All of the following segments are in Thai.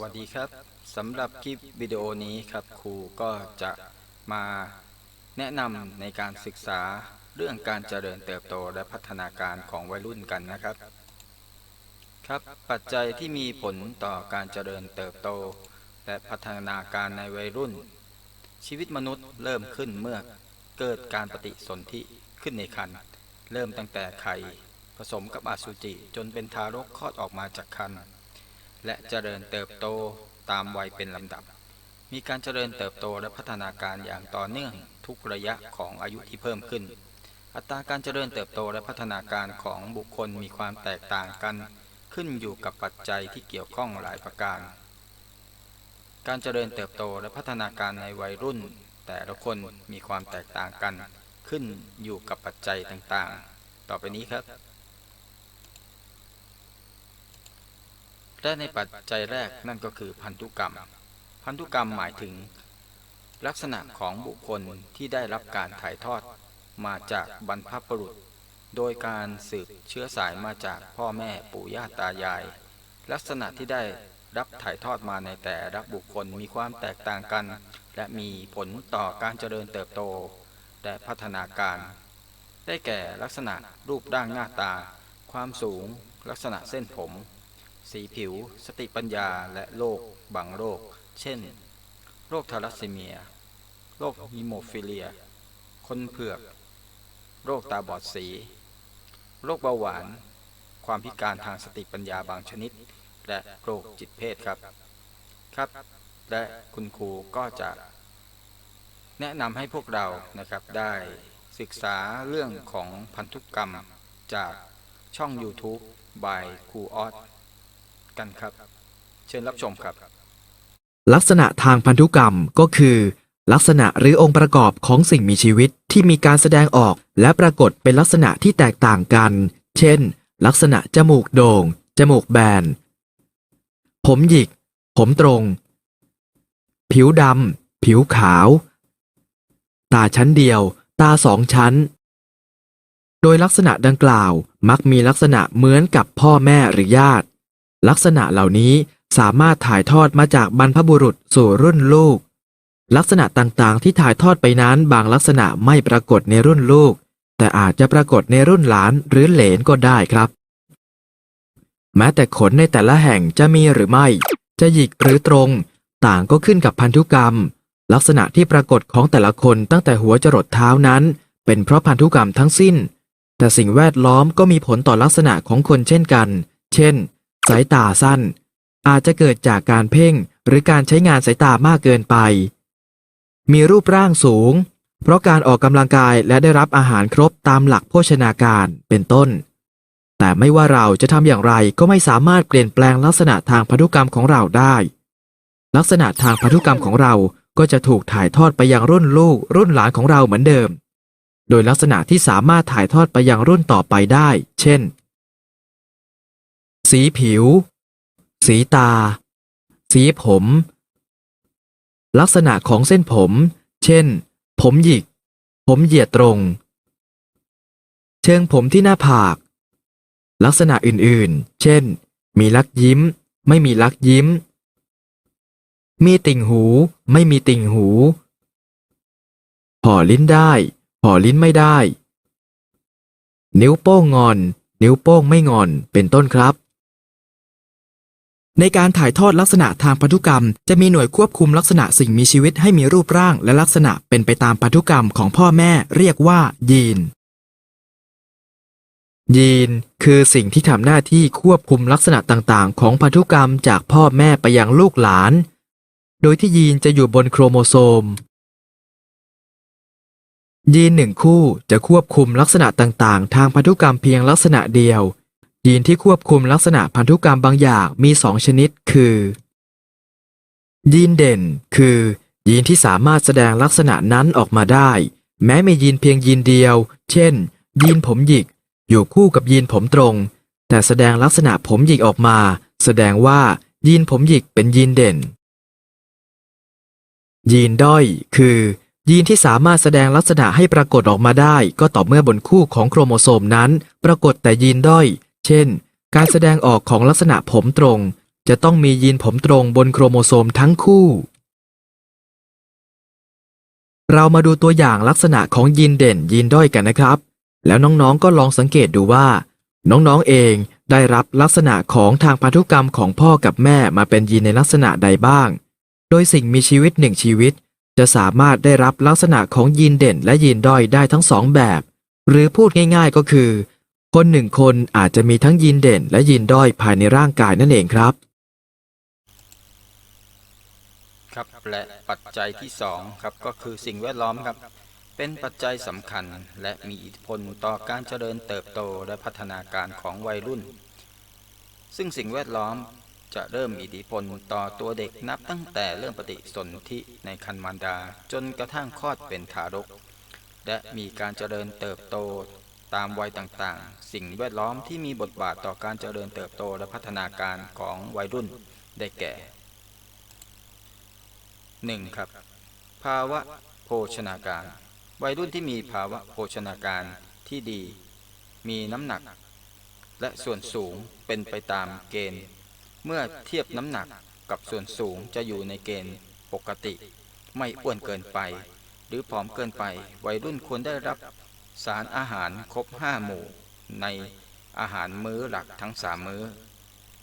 วัสดีครับสำหรับคลิปวิดีโอนี้ครับครูก็จะมาแนะนำในการศึกษาเรื่องการเจริญเติบโตและพัฒนาการของวัยรุ่นกันนะครับ ครับปัจจัยที่มีผลต่อการเจริญเติบโต และพัฒนาการในวัยรุ่น ชีวิตมนุษย์เริ่มขึ้นเมื่อเกิดการปฏิสนธิขึ้นในครรภ์เริ่มตั้งแต่ไข่ผสมกับอสุจิจนเป็นทารกคลอดออกมาจากครรภ์ และเจริญเติบโตตามวัยเป็นลำดับ มีการเจริญเติบโตและพัฒนาการอย่างต่อเนื่องทุกระยะของอายุที่เพิ่มขึ้น อัตราการเจริญเติบโตและพัฒนาการของบุคคลมีความแตกต่างกัน ขึ้นอยู่กับปัจจัยที่เกี่ยวข้องหลายประการ การเจริญเติบโตและพัฒนาการในวัยรุ่น แต่ละคนมีความแตกต่างกัน ขึ้นอยู่กับปัจจัยต่างๆ ต่อไปนี้ครับ และในปัจจัยแรกนั่นก็คือพันธุกรรม พันธุกรรมหมายถึง ลักษณะของบุคคลที่ได้รับการถ่ายทอดมาจากบรรพบุรุษ โดยการสืบเชื้อสายมาจากพ่อแม่ปู่ย่าตายาย ลักษณะที่ได้รับถ่ายทอดมาในแต่ละบุคคลมีความแตกต่างกัน และมีผลต่อการเจริญเติบโต และพัฒนาการ ได้แก่ลักษณะรูปร่างหน้าตา ความสูง ลักษณะเส้นผม สีผิว สติปัญญาและโรคบางโรค เช่น โรคทาลัสซีเมีย โรคฮีโมฟิเลีย คนเผือก โรคตาบอดสี โรคเบาหวาน ความพิการทางสติปัญญาบางชนิด และโรคจิตเพศครับ ครับ และคุณครูก็จะ แนะนำให้พวกเรานะครับได้ศึกษาเรื่องของพันธุกรรมจากช่อง YouTube by ครูออส กันครับ เชิญรับชมครับ ลักษณะทางพันธุกรรมก็คือ ลักษณะหรือองค์ประกอบของสิ่งมีชีวิตที่มีการแสดงออกและปรากฏเป็นลักษณะที่แตกต่างกัน เช่น ลักษณะจมูกโด่ง จมูกแบน ผมหยิก ผมตรง ผิวดำ ผิวขาว ตาชั้นเดียว ตาสองชั้น โดยลักษณะดังกล่าวมักมีลักษณะเหมือนกับพ่อแม่หรือญาติ ลักษณะเหล่านี้สามารถถ่ายทอดมาจากบรรพบุรุษสู่รุ่นลูก ลักษณะต่างๆ ที่ถ่ายทอดไปนั้นบางลักษณะไม่ปรากฏในรุ่นลูก แต่อาจจะปรากฏในรุ่นหลานหรือเหลนก็ได้ครับ แม้แต่ขนในแต่ละแห่งจะมีหรือไม่ จะหยิกหรือตรง ต่างก็ขึ้นกับพันธุกรรม ลักษณะที่ปรากฏของแต่ละคนตั้งแต่หัวจรดเท้านั้น เป็นเพราะพันธุกรรมทั้งสิ้น แต่สิ่งแวดล้อมก็มีผลต่อลักษณะของคนเช่นกัน เช่น สายตาสั้น อาจจะเกิดจากการเพ่งหรือการใช้งานสายตามากเกินไป มีรูปร่างสูง เพราะการออกกำลังกายและได้รับอาหารครบตามหลักโภชนาการเป็นต้น แต่ไม่ว่าเราจะทำอย่างไรก็ไม่สามารถเปลี่ยนแปลงลักษณะทางพันธุกรรมของเราได้ ลักษณะทางพันธุกรรมของเราก็จะถูกถ่ายทอดไปยังรุ่นลูกรุ่นหลานของเราเหมือนเดิม โดยลักษณะที่สามารถถ่ายทอดไปยังรุ่นต่อไปได้ เช่น สีผิว สีตา สีผม ลักษณะของเส้นผม เช่น ผมหยิก ผมเหยียดตรง เชิงผมที่หน้าผาก ลักษณะอื่นๆ เช่น มีลักยิ้ม ไม่มีลักยิ้ม มีติ่งหู ไม่มีติ่งหู ห่อลิ้นได้ ห่อลิ้นไม่ได้ นิ้วโป้งงอน นิ้วโป้งไม่งอน เป็นต้นครับ ในการถ่ายทอดลักษณะทางพันธุกรรม จะมีหน่วยควบคุมลักษณะสิ่งมีชีวิตให้มีรูปร่างและลักษณะเป็นไปตามพันธุกรรมของพ่อแม่เรียกว่า ยีน ยีน คือสิ่งที่ทำหน้าที่ควบคุมลักษณะต่างๆ ของพันธุกรรมจากพ่อแม่ไปยังลูกหลาน โดยที่ยีนจะอยู่บนโครโมโซม ยีนหนึ่งคู่จะควบคุมลักษณะต่างๆ ทางพันธุกรรมเพียงลักษณะเดียว ยีนที่ควบคุมลักษณะพันธุกรรมบางอย่างมีสองชนิด คือ ยีนเด่น คือ ยีนที่สามารถแสดงลักษณะนั้นออกมาได้ แม้มียีนเพียงยีนเดียว เช่น ยีนผมหยิก อยู่คู่กับยีนผมตรง แต่แสดงลักษณะผมหยิกออกมา แสดงว่า ยีนผมหยิกเป็นยีนเด่น ยีนด้อย คือ ยีนที่สามารถแสดงลักษณะให้ปรากฏออกมาได้ ก็ต่อเมื่อบนคู่ของโครโมโซมนั้น ปรากฏแต่ยีนด้อย เช่น การแสดงออกของลักษณะผมตรง จะต้องมียีนผมตรงบนโครโมโซมทั้งคู่ เรามาดูตัวอย่างลักษณะของยีนเด่นยีนด้อยกันนะครับ แล้วน้องๆก็ลองสังเกตดูว่า น้องๆเองได้รับลักษณะของทางพันธุกรรมของพ่อกับแม่มาเป็นยีนในลักษณะใดบ้าง โดยสิ่งมีชีวิตหนึ่งชีวิต จะสามารถได้รับลักษณะของยีนเด่นและยีนด้อยได้ทั้งสองแบบ หรือพูดง่ายๆก็คือ คนหนึ่งคนอาจจะมีทั้งยีนเด่นและยีนด้อยภายในร่างกายนั่นเองครับ ครับและปัจจัยที่สองครับก็คือสิ่งแวดล้อมครับ เป็นปัจจัยสำคัญและมีอิทธิพลต่อการเจริญเติบโตและพัฒนาการของวัยรุ่น ซึ่งสิ่งแวดล้อมจะเริ่มมีอิทธิพลต่อตัวเด็กนับตั้งแต่เริ่มปฏิสนธิในครรภ์มารดาจนกระทั่งคลอดเป็นทารก และมีการเจริญเติบโต ตามวัยต่างๆ สิ่งแวดล้อมที่มีบทบาทต่อการเจริญเติบโตและพัฒนาการของวัยรุ่นได้แก่ 1. ครับ ภาวะโภชนาการ วัยรุ่นที่มีภาวะโภชนาการที่ดี มีน้ำหนัก และส่วนสูงเป็นไปตามเกณฑ์ เมื่อเทียบน้ำหนักกับส่วนสูงจะอยู่ในเกณฑ์ปกติ ไม่อ้วนเกินไป หรือผอมเกินไป วัยรุ่นควรได้รับ สารอาหารครบห้าหมู่ในอาหารมื้อหลักทั้งสามมื้อ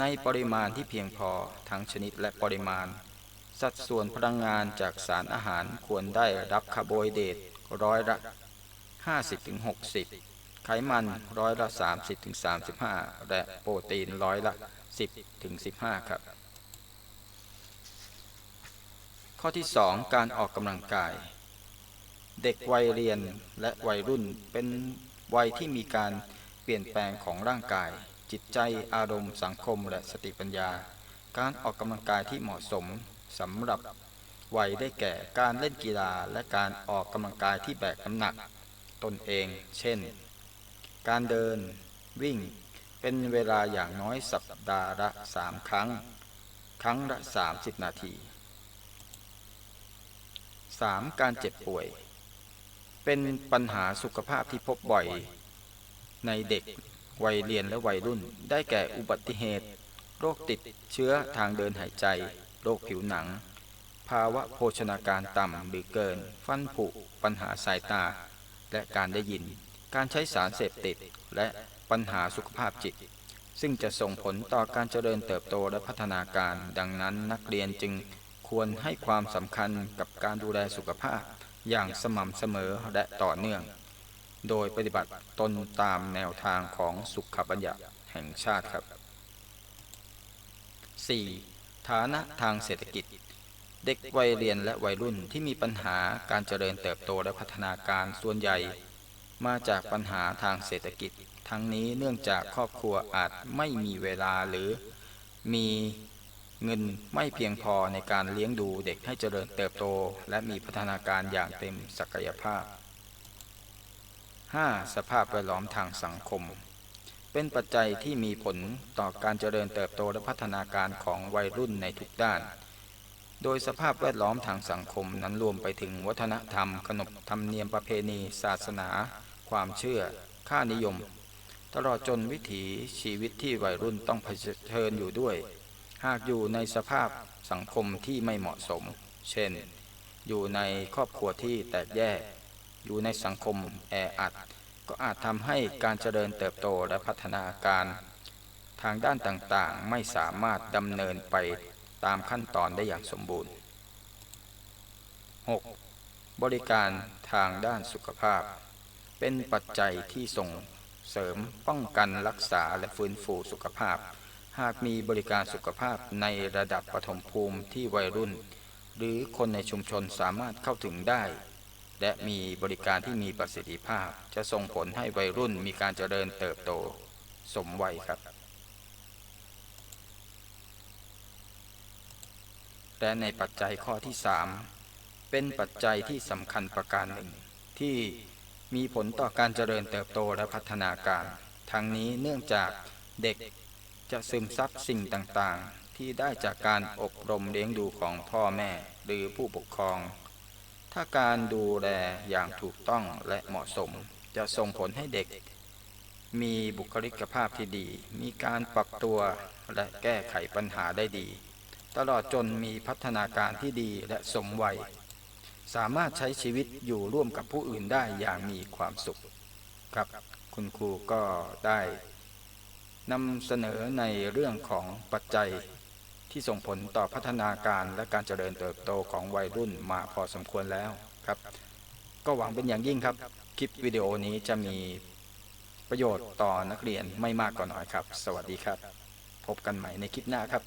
ในปริมาณที่เพียงพอทั้งชนิดและปริมาณ สัดส่วนพลังงานจากสารอาหารควรได้รับคาร์โบไฮเดรตร้อยละ 50-60 ไขมันร้อยละ 30-35 และโปรตีนร้อยละ 10-15 ครับ ข้อที่ 2 การออกกำลังกาย เด็กวัยเรียนและวัยรุ่นเป็นวัยที่มีการเปลี่ยนแปลงของร่างกาย จิตใจอารมณ์สังคมและสติปัญญา การออกกำลังกายที่เหมาะสมสำหรับวัยได้แก่การเล่นกีฬาและการออกกำลังกายที่แบกน้ำหนัก ตนเอง เช่น การเดิน วิ่ง เป็นเวลาอย่างน้อยสัปดาห์ละสามครั้ง ครั้งละ 30 นาที 3. การเจ็บป่วย เป็นปัญหาสุขภาพที่พบบ่อย ในเด็กวัยเรียนและวัยรุ่น ได้แก่อุบัติเหตุ โรคติดเชื้อทางเดินหายใจ โรคผิวหนัง ภาวะโภชนาการต่ำหรือเกิน ฟันผุ ปัญหาสายตา และการได้ยิน การใช้สารเสพติด และปัญหาสุขภาพจิต ซึ่งจะส่งผลต่อการเจริญเติบโตและพัฒนาการ ดังนั้นนักเรียนจึงควรให้ความสำคัญกับการดูแลสุขภาพ อย่างสม่ำเสมอและต่อเนื่อง โดยปฏิบัติตนตามแนวทางของสุขบัญญัติแห่งชาติครับ 4. ฐานะทางเศรษฐกิจ เด็กวัยเรียนและวัยรุ่นที่มีปัญหาการเจริญเติบโตและพัฒนาการส่วนใหญ่ มาจากปัญหาทางเศรษฐกิจ ทั้งนี้เนื่องจากครอบครัวอาจไม่มีเวลาหรือมี เงินไม่เพียงพอในการเลี้ยงดูเด็กให้เจริญเติบโต และมีพัฒนาการอย่างเต็มศักยภาพ 5. สภาพแวดล้อมทางสังคม เป็นปัจจัยที่มีผลต่อการเจริญเติบโตและพัฒนาการของวัยรุ่นในทุกด้าน โดยสภาพแวดล้อมทางสังคมนั้นรวมไปถึงวัฒนธรรม ขนบธรรมเนียมประเพณี ศาสนา ความเชื่อ ค่านิยม ตลอดจนวิถีชีวิตที่วัยรุ่นต้องเผชิญอยู่ด้วย หากอยู่ในสภาพสังคมที่ไม่เหมาะสม เช่น อยู่ในครอบครัวที่แตกแยก อยู่ในสังคมแออัด ก็อาจทำให้การเจริญเติบโตและพัฒนาการ ทางด้านต่างๆไม่สามารถดำเนินไปตามขั้นตอนได้อย่างสมบูรณ์ 6. บริการทางด้านสุขภาพ เป็นปัจจัยที่ส่งเสริมป้องกันรักษาและฟื้นฟูสุขภาพ หากมีบริการสุขภาพในระดับปฐมภูมิที่วัยรุ่น หรือคนในชุมชนสามารถเข้าถึงได้ และมีบริการที่มีประสิทธิภาพ จะส่งผลให้วัยรุ่นมีการเจริญเติบโต สมวัยครับ และในปัจจัยข้อที่ 3 เป็นปัจจัยที่สำคัญประการหนึ่ง ที่มีผลต่อการเจริญเติบโตและพัฒนาการ ทั้งนี้เนื่องจากเด็ก จะซึมซับสิ่งต่างๆ ที่ได้จากการอบรมเลี้ยงดูของพ่อแม่หรือผู้ปกครอง ถ้าการดูแลอย่างถูกต้องและเหมาะสมจะส่งผลให้เด็ก มีบุคลิกภาพที่ดี มีการปรับตัวและแก้ไขปัญหาได้ดี ตลอดจนมีพัฒนาการที่ดีและสมวัย สามารถใช้ชีวิตอยู่ร่วมกับผู้อื่นได้อย่างมีความสุข ครับ คุณครูก็ได้ นำเสนอในเรื่องของปัจจัยที่ส่งผลต่อพัฒนาการและการเจริญเติบโตของวัยรุ่นมาพอสมควรแล้วครับ ก็หวังเป็นอย่างยิ่งครับ คลิปวิดีโอนี้จะมีประโยชน์ต่อนักเรียนไม่มากก็น้อยครับ สวัสดีครับ พบกันใหม่ในคลิปหน้าครับ